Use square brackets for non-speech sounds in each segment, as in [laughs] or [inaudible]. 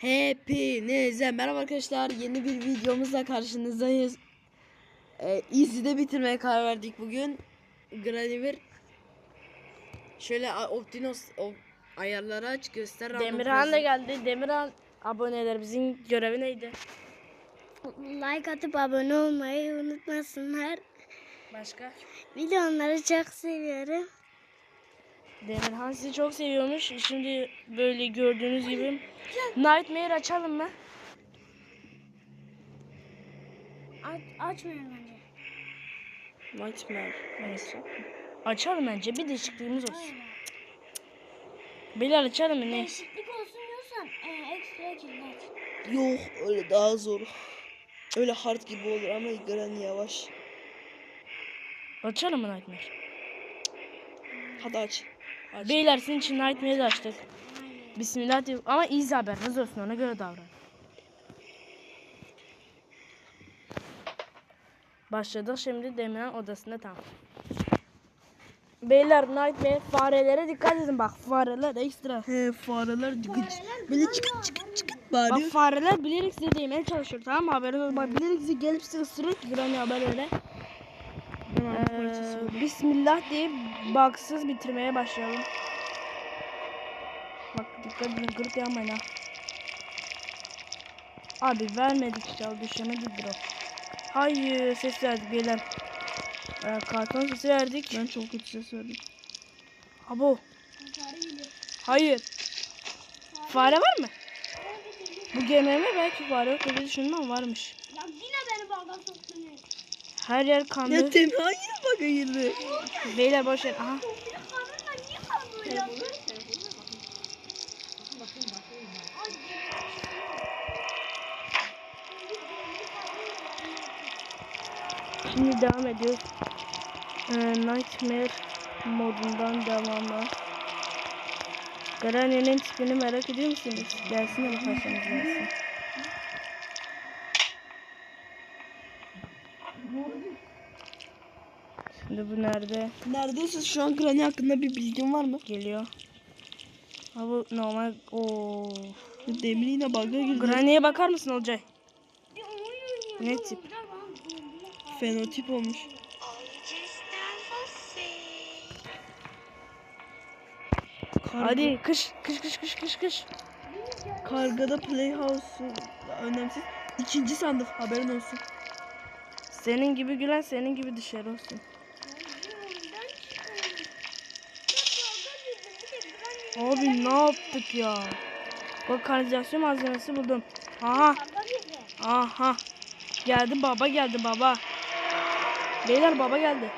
Hepinize merhaba arkadaşlar. Yeni bir videomuzla karşınızdayız. Ee, Easy'de bitirmeye karar verdik bugün. Graniver. Şöyle Optinos o, ayarları aç göster. Demirhan da geldi. Demirhan abonelerimizin görevi neydi? Like atıp abone olmayı unutmasınlar. Başka? Videoları çok seviyorum. Demirhan sizi çok seviyormuş. Şimdi böyle gördüğünüz gibi Nightmare açalım mı? Aç, açmıyorum bence. Nightmare. Neyse. Açalım bence bir değişikliğimiz olsun. Bilal açalım mı ne? Değişiklik olsun diyorsan e, ekstra kilitler. Yok öyle daha zor. Öyle hard gibi olur ama Granny yavaş. Açalım mı Nightmare? Hadi aç. Aç. Beyler sizin için Nightmare'i açtık. Bismillah diye ama iyi haberiniz olsun ona göre davran. Başladık şimdi Demirhan odasında tam. Beyler Nightmare farelere dikkat edin bak fareler ekstra. He fareler gıç. Böyle çıkıt çıkıt çıkıt Bak bağırıyor. fareler bilerek size değmeye çalışıyor tamam mı haberiniz olsun. Bak bilerek sizi gelip size ısırır Granny haber öyle. Ee, Bismillah deyip baksız bitirmeye başlayalım. Bak dikkat edin kırık yapmayın ha. Abi vermedik işte al düşemedik bro. Hayır ses verdik beyler. Ee, karton sesi verdik. Ben çok kötü ses verdim. Abo. Hayır. Fare var mı? Bu GMM belki fare yok diye düşündüm ama varmış. Ya yine beni bağdan soktun. Her yer kanlı. Ya Temha yine bak girdi. Beyler boş ver. Aha. Şimdi devam ediyoruz. Ee, Nightmare modundan devamı. Granny'nin tipini merak ediyor musunuz? Gelsin ama karşımıza gelsin. Şimdi bu nerede? Neredeyse şu an Granny hakkında bir bilgin var mı? Geliyor. Ha bu normal. Oo. Demir yine bug'a girdi. Granny'e bakar mısın Olcay? Ne tip? Fenotip olmuş. Karga, Hadi kış kış kış kış kış kış. Kargada Playhouse'u önemsiz. İkinci sandık haberin olsun. Senin gibi gülen senin gibi dışarı olsun. Abi ne yaptık ya? Bak kanalizasyon malzemesi buldum. Aha aha. Geldi baba geldi baba. Beyler baba geldi.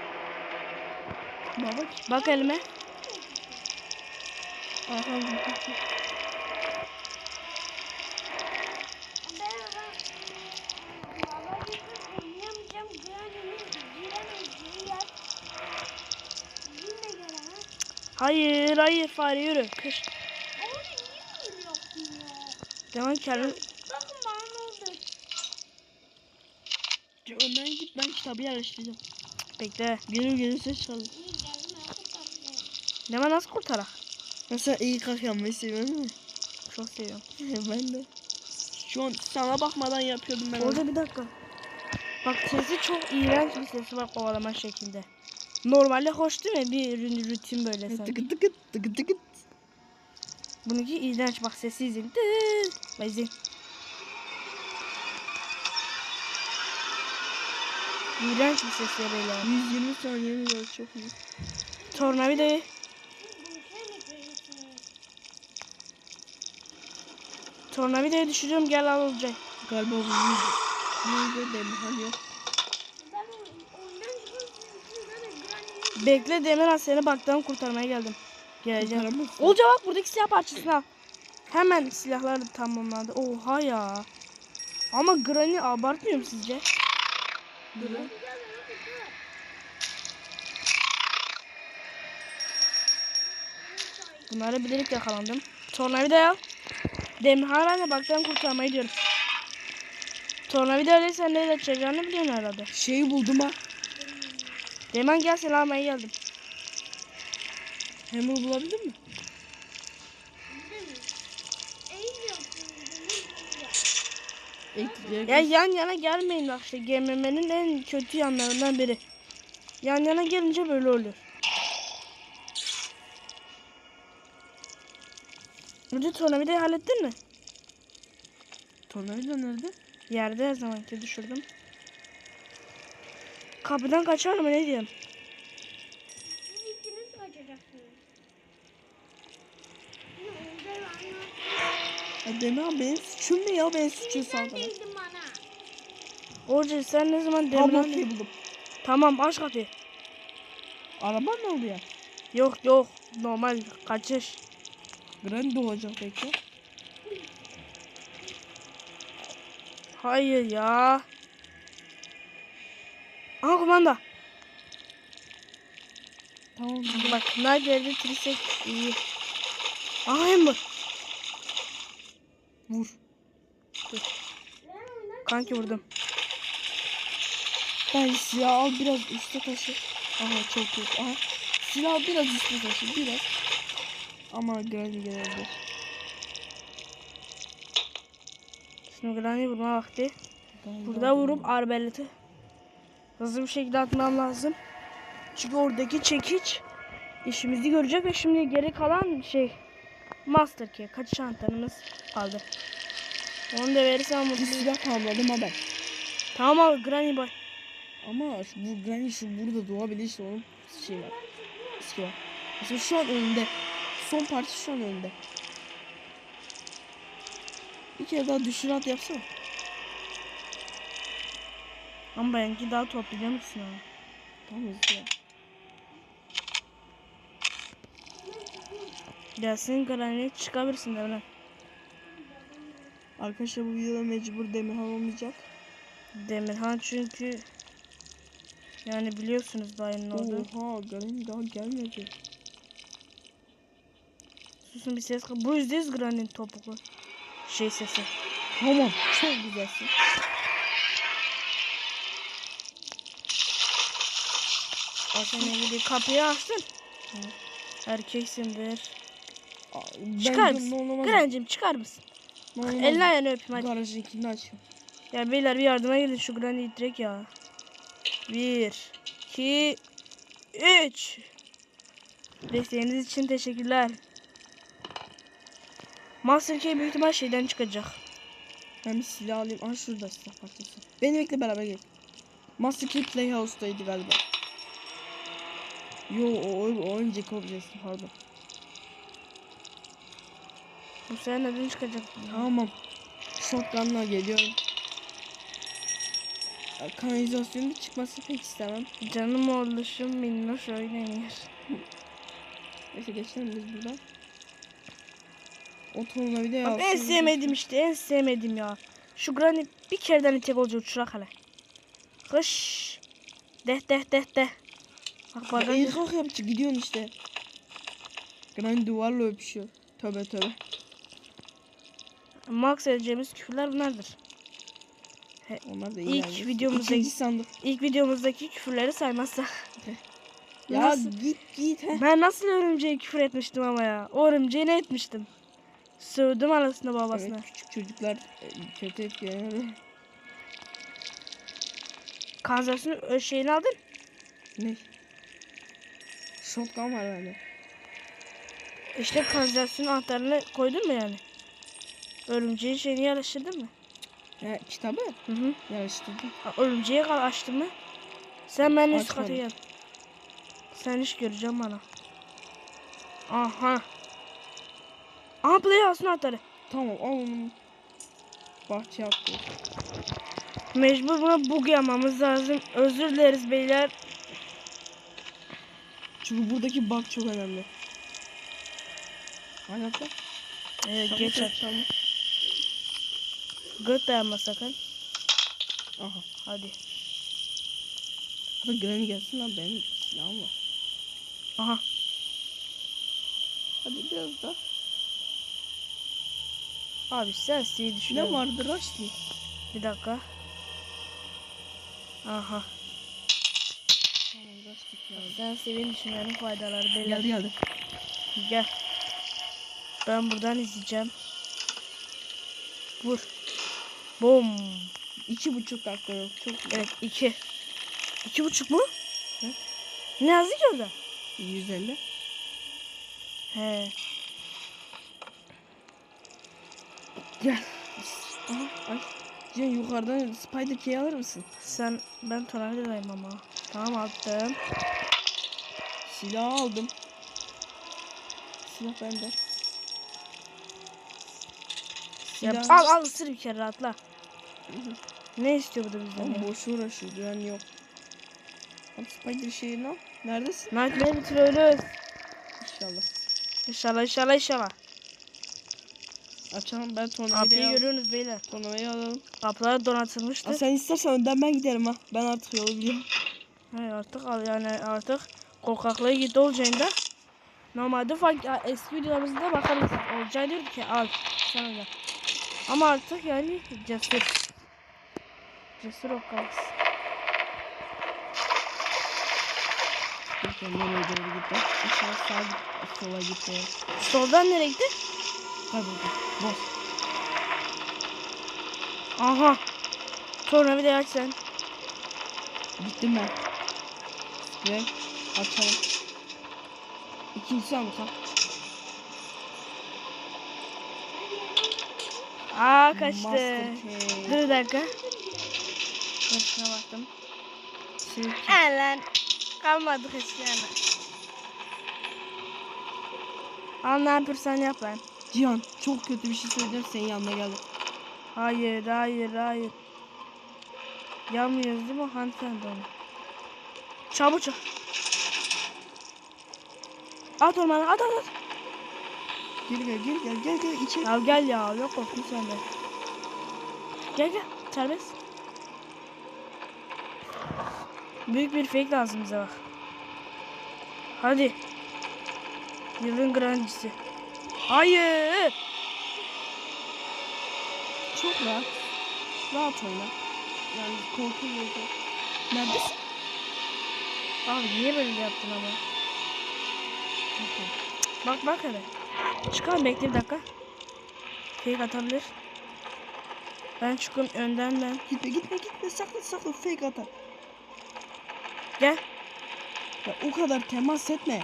Baba Bak elime. Aha. Hayır hayır fare yürü. Kış. Devam kendin. Bakın bana ne oldu? Önden git ben kitabı yerleştireceğim. Bekle. Gelir gelir ses çalın. Tatlı. Deme nasıl kurtarak? Mesela iyi kalk yapmayı değil mi? Çok seviyorum. [laughs] ben de. Şu an sana bakmadan yapıyordum ben. Orada bir dakika. Bak sesi çok iğrenç bir sesi var kovalama şekilde. Normalde hoş değil mi? Bir rutin böyle sanki. Tıkıt tıkıt tıkıt tıkıt. Bununki iğrenç bak sesi izin. Tıt. Bak izin. İğrenç bir ses ya böyle. 120 saniyemiz var çok iyi. Tornavidayı. Tornavidayı düşürüyorum gel al olacak. Galiba bu. Yüzde demir yok. Bekle Demirhan seni baktan kurtarmaya geldim. Geleceğim. Olca bak buradaki silah parçasını al. Hemen silahlar da tamamlandı. Oha ya. Ama Granny abartmıyor mu sizce? Bunları bilerek yakalandım. Tornavida al. Demirhan ben de baktan kurtarmayı diyorum. Tornavida öyle sen neyle açacağını biliyorsun herhalde. Şeyi buldum ha. Demirhan gel seni almaya geldim. Hammer bulabildin mi? Ya yan yana gelmeyin bak işte GMM'nin en kötü yanlarından biri. Yan yana gelince böyle oluyor. Burada tornavidayı hallettin mi? Tornavida nerede? Yerde her zamanki düşürdüm. Kapıdan kaçar mı ne diyeyim? Siz ikiniz kaçacaksınız. Ya Demir abi benim suçum ne ya? Ben suçu Sen saldırı. değildin bana. Orca sen ne zaman demir okey buldum. Tamam aç kapıyı. Araba ne oldu ya? Yok yok normal kaçış. Grand olacak peki. Hayır ya. Aha kumanda. Tamam. Bak geldi trisek iyi. Aha Ember. Vur. Oyundan Kanki vurdum. Ben silah al biraz üstte taşı. Aha çok kötü. Aha. Silah biraz üstte taşı. Biraz. Ama gölge gelebilir. Şimdi Granny vurma vakti. Burada vurup arbeleti hızlı bir şekilde atmam lazım. Çünkü oradaki çekiç işimizi görecek ve şimdi geri kalan şey Master Key kaçış anahtarımız kaldı. Onu da verirsem Bir mutlu. silah tamamladım ha ben. Tamam abi Granny boy. Ama şu bu Granny şu burada doğabilir işte onun şey var. Eski var. Mesela şu an önünde. Son parça şu an önünde. Bir kere daha düşür at yapsana. Ama benimki daha toplayacağım abi. Tamam hızlı ya. Gelsin Granny çıkabilirsin devre. Arkadaşlar bu videoda mecbur Demirhan olmayacak. Demirhan çünkü yani biliyorsunuz dayının oldu. Oha Granny daha gelmedi. Susun bir ses. Bu yüzde yüz Granny'nin topuklu. Şey sesi. Tamam çok güzelsin. Sen gibi kapıyı açtın. Erkeksindir. Çıkar mısın? Grancım çıkar mısın? Elini ayağını öpeyim hadi. Garajın ikini açıyorum. Ya beyler bir yardıma gelin şu Granny'yi direkt ya. Bir, iki, üç. Desteğiniz için teşekkürler. Master Key büyük ihtimal şeyden çıkacak. Ben bir silah alayım. Aa şurada silah parçası. Beni bekle beraber gel. Master Key Playhouse'daydı galiba. Yo o, o, o önceki objesi pardon. Bu sefer neden çıkacak? Tamam. Shotgun'la geliyorum. Kanalizasyonun çıkması pek istemem. Canım oğluşum minnoş oynayır. Neyse geçelim biz buradan. O tonla bir de Bak en yapsın. sevmediğim işte en sevmediğim ya. Şu Granny bir kereden tek olacak uçurak hele. Kış. Deh deh deh deh. Bak bana El kalk yapıcı gidiyorsun işte. Granny duvarla öpüşüyor. Tövbe tövbe. max edeceğimiz küfürler bunlardır. Onlar da iyi İlk yani. videomuzda- İkinci sandık. İlk videomuzdaki küfürleri saymazsak. [laughs] Ya Nasıl? git git. Heh. Ben nasıl örümceğe küfür etmiştim ama ya. O örümceğe ne etmiştim? Sövdüm anasını babasına. Evet, küçük çocuklar e, kötü etkileniyor. Kanzasyonu ö- şeyini aldın. Ne? Shotgun var bende. İşte kanalizasyon anahtarını koydun mu yani? Örümceğin şeyini yerleştirdin mi? Ya kitabı Hı hı. yarıştırdım. Ha, Örümceğe kal açtın mı? Sen benimle üst Açmadım. gel. Sen iş göreceğim bana. Aha. Aha Playhouse'un anahtarı. Tamam al onu. Bahçeye attı. Mecbur buna bug yapmamız lazım. Özür dileriz beyler. Çünkü buradaki bug çok önemli. Hayatta. Ee, geç at. Tamam. Göt dayanma sakın. Aha. Hadi. Hadi Granny gelsin lan benim silahım var. Aha. Hadi biraz da. Abi sen iyi Ne düşünüyorum. vardı Rusty? Bir dakika. Aha. Sen sevin düşünmenin faydaları beyler. Geldi geldi. Gel. Ben buradan izleyeceğim. Vur. Bom. İki buçuk dakika yok. Çok. Evet iki. İki buçuk mu? Hı. Ne yazdı ki orada? 150. He. Gel. Aha, ay. Cihan yukarıdan spider key alır mısın? Sen ben tornavidayım ama. Tamam attım. Silah aldım. Silah bende. Ya, Silah. al al ısır bir kere rahatla. Ne istiyor bu da bizden Oğlum ya? boş uğraşıyor. Güven yok. Tam spider şeyini al. Neredesin? Nightmare bitiriyoruz. İnşallah. İnşallah inşallah inşallah. Açalım ben Kapıyı tornavidayı al. görüyorsunuz beyler. Tornavidayı alalım. Kapılar donatılmıştı. Aa, sen istersen önden ben giderim ha. Ben artık yolu biliyorum. He, artık al yani artık korkaklığı gitti olacağında. Normalde fark eski videolarımızda bakarız. Olacağı diyor ki al sen öyle. Ama artık yani cesur. Cesur okarsın. Lütfen nereye doğru gitti? Aşağı git. Sola gitti. Soldan nereye gitti? Kayboldu. Boş. Aha. Sonra bir de aç sen. Gittim ben. Ve açalım. İkincisi almış ha. Aa kaçtı. Dur bir dakika. Şuna baktım. He lan. Kalmadı Hristiyanlar. Al ne yapıyorsan yap lan. Cihan çok kötü bir şey söyleyeceğim senin yanına geldim. Hayır, hayır, hayır. Yanmıyoruz değil mi hanımefendi onu? Çabuk çabuk. At ormana, at at at. Gel gel gel gel gel gel içeri. Ya gel ya, yok korktum senden. Gel gel, serbest. Büyük bir fake lazım bize bak. Hadi. Yılın grancisi. Hayır. Çok rahat. Rahat oyna. Yani korku yok. Neredesin? Abi niye böyle yaptın ama? Bak bak hele. Çıkalım bekle bir dakika. Fake atabilir. Ben çıkın önden ben. Gitme gitme gitme sakın sakın fake atar. Gel. Ya o kadar temas etme.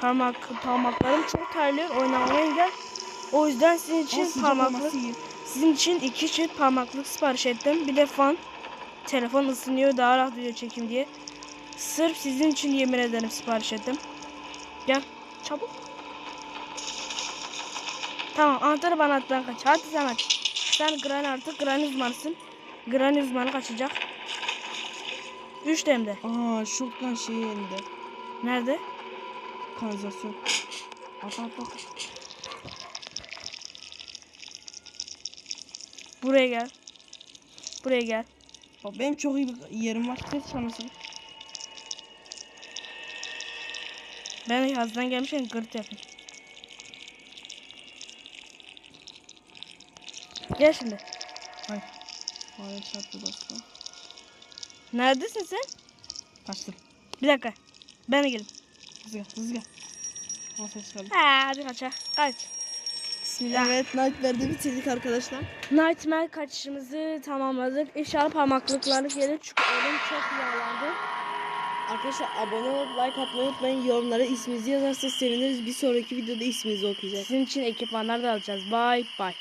Parmak parmaklarım çok terliyor. Oynamama engel. O yüzden sizin için parmaklık sizin için iki çift parmaklık sipariş ettim. Bir de fan. Telefon ısınıyor daha rahat video çekim diye. Sırf sizin için yemin ederim sipariş ettim. Gel. Çabuk. Tamam anahtarı bana at ben kaç. Hadi sen aç. Sen Granny artık Granny uzmanısın. Granny uzmanı kaçacak. 3 demde. Aa shotgun şeyi elinde. Nerede? Kanalizasyon. At at at. Buraya gel. Buraya gel. Bak benim çok iyi bir yerim var. Ses çalmasın. Ben yazdan gelmişken gırt yapayım. Gel şimdi. Ay. Fare çarptı dostum. Neredesin sen? Kaçtım. Bir dakika. Ben de gelin. Hızlı gel hızlı gel. Ama ses hadi kaç ha. Kaç. Bismillah. Evet Nightmare'de bitirdik arkadaşlar. Nightmare kaçışımızı tamamladık. İnşallah parmaklıkları gelir çünkü elim çok yağlandı. Arkadaşlar abone olup like atmayı unutmayın. Yorumlara isminizi yazarsanız seviniriz. Bir sonraki videoda isminizi okuyacağız. Sizin için ekipmanlar da alacağız. Bye bye.